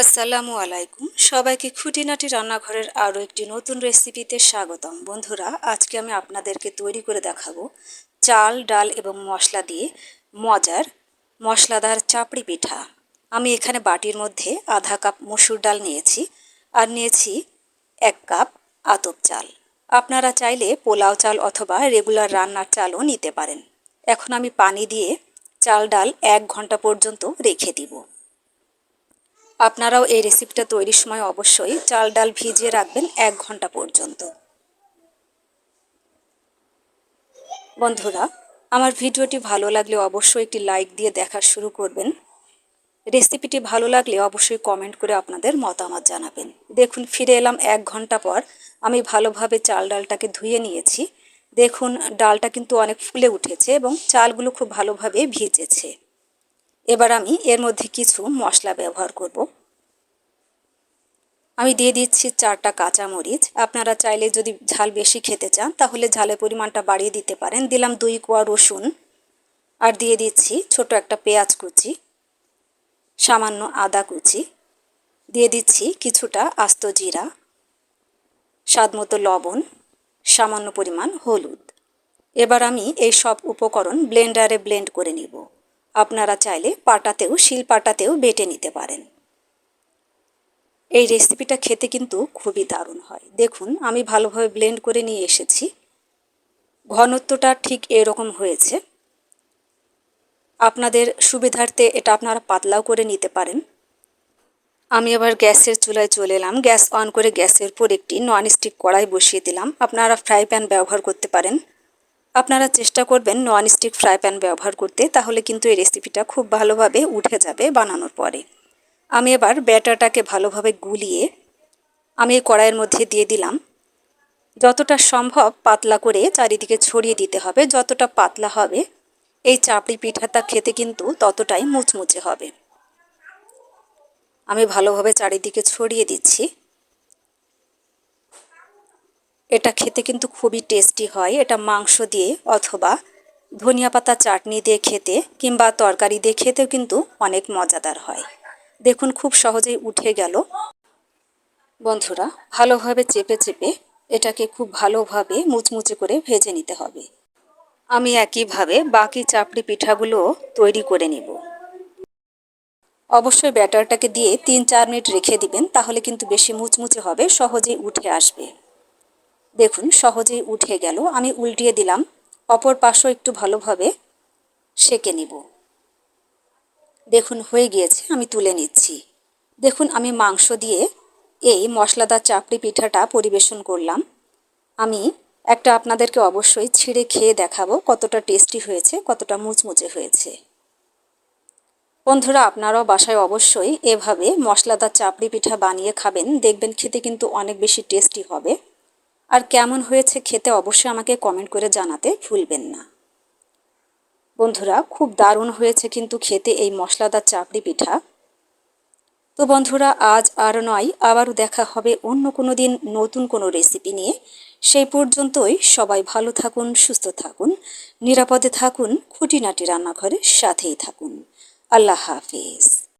আসসালামু আলাইকুম। সবাইকে খুঁটিনাটি রান্নাঘরের আরও একটি নতুন রেসিপিতে স্বাগতম। বন্ধুরা, আজকে আমি আপনাদেরকে তৈরি করে দেখাবো চাল, ডাল এবং মশলা দিয়ে মজার মশলাদার চাপড়ি পিঠা। আমি এখানে বাটির মধ্যে আধা কাপ মসুর ডাল নিয়েছি আর নিয়েছি এক কাপ আতপ চাল। আপনারা চাইলে পোলাও চাল অথবা রেগুলার রান্নার চালও নিতে পারেন। এখন আমি পানি দিয়ে চাল, ডাল এক ঘণ্টা পর্যন্ত রেখে দিব। আপনারাও এই রেসিপিটা তৈরির সময় অবশ্যই চাল, ডাল ভিজিয়ে রাখবেন এক ঘণ্টা পর্যন্ত। বন্ধুরা, আমার ভিডিওটি ভালো লাগলে অবশ্যই একটি লাইক দিয়ে দেখা শুরু করবেন। রেসিপিটি ভালো লাগলে অবশ্যই কমেন্ট করে আপনাদের মতামত জানাবেন। দেখুন, ফিরে এলাম এক ঘণ্টা পর। আমি ভালোভাবে চাল, ডালটাকে ধুয়ে নিয়েছি। দেখুন, ডালটা কিন্তু অনেক ফুলে উঠেছে এবং চালগুলো খুব ভালোভাবে ভিজেছে। এবার আমি এর মধ্যে কিছু মশলা ব্যবহার করব। আমি দিয়ে দিচ্ছি চারটা কাঁচামরিচ। আপনারা চাইলে যদি ঝাল বেশি খেতে চান, তাহলে ঝালের পরিমাণটা বাড়িয়ে দিতে পারেন। দিলাম দুই কোয়া রসুন আর দিয়ে দিচ্ছি ছোট একটা পেঁয়াজ কুচি, সামান্য আদা কুচি। দিয়ে দিচ্ছি কিছুটা আস্ত জিরা, স্বাদ মতো লবণ, সামান্য পরিমাণ হলুদ। এবার আমি এই সব উপকরণ ব্লেন্ডারে ব্লেন্ড করে নিব। আপনারা চাইলে পাটাতেও শিল পাটাতেও বেটে নিতে পারেন। এই রেসিপিটা খেতে কিন্তু খুবই দারুণ হয়। দেখুন, আমি ভালোভাবে ব্লেন্ড করে নিয়ে এসেছি। ঘনত্বটা ঠিক এরকম হয়েছে। আপনাদের সুবিধার্থে এটা আপনারা পাতলাও করে নিতে পারেন। আমি আবার গ্যাসের চুলায় চলে এলাম। গ্যাস অন করে গ্যাসের উপর একটি ননস্টিক কড়াই বসিয়ে দিলাম। আপনারা ফ্রাই প্যান ব্যবহার করতে পারেন। আপনারা চেষ্টা করবেন নন স্টিক ফ্রাই প্যান ব্যবহার করতে, তাহলে কিন্তু এই রেসিপিটা খুব ভালোভাবে উঠে যাবে বানানোর পরে। আমি এবার ব্যাটারটাকে ভালোভাবে গুলিয়ে আমি এই কড়াইয়ের মধ্যে দিয়ে দিলাম। যতটা সম্ভব পাতলা করে চারিদিকে ছড়িয়ে দিতে হবে, যতটা পাতলা হবে, এই চাপড়ি পিঠাটা খেতে কিন্তু ততটাই মুচমুচে হবে। আমি ভালোভাবে চারিদিকে ছড়িয়ে দিচ্ছি। এটা খেতে কিন্তু খুবই টেস্টি হয়। এটা মাংস দিয়ে অথবা ধনিয়া পাতা চাটনি দিয়ে খেতে কিংবা তরকারি দিয়ে খেতেও কিন্তু অনেক মজাদার হয়। দেখুন খুব সহজেই উঠে গেল। বন্ধুরা, ভালোভাবে চেপে চেপে এটাকে খুব ভালোভাবে মুচমুচে করে ভেজে নিতে হবে। আমি একইভাবে বাকি চাপড়ি পিঠাগুলো তৈরি করে নেব। অবশ্যই ব্যাটারটাকে দিয়ে তিন চার মিনিট রেখে দিবেন, তাহলে কিন্তু বেশি মুচমুচে হবে, সহজেই উঠে আসবে। দেখুন, সহজেই উঠে গেল। আমি উল্টিয়ে দিলাম। অপর পাশও একটু ভালোভাবে সেকে নিব। দেখুন, হয়ে গিয়েছে, আমি তুলে নিচ্ছি। দেখুন, আমি মাংস দিয়ে এই মশলাদার চাপড়ি পিঠাটা পরিবেশন করলাম। আমি একটা আপনাদেরকে অবশ্যই ছিঁড়ে খেয়ে দেখাবো কতটা টেস্টি হয়েছে, কতটা মুচমুচে হয়েছে। বন্ধুরা, আপনারাও বাসায় অবশ্যই এভাবে মশলাদার চাপড়ি পিঠা বানিয়ে খাবেন। দেখবেন খেতে কিন্তু অনেক বেশি টেস্টি হবে। আর কেমন হয়েছে খেতে অবশ্যই আমাকে কমেন্ট করে জানাতে ভুলবেন না। বন্ধুরা, খুব দারুণ হয়েছে কিন্তু খেতে এই মশলাদার চাপড়ি পিঠা। তো বন্ধুরা, আজ আর নয়, আবারও দেখা হবে অন্য কোনো দিন নতুন কোনো রেসিপি নিয়ে। সেই পর্যন্তই সবাই ভালো থাকুন, সুস্থ থাকুন, নিরাপদে থাকুন, খুঁটিনাটি রান্নাঘরের সাথেই থাকুন। আল্লাহ হাফিজ।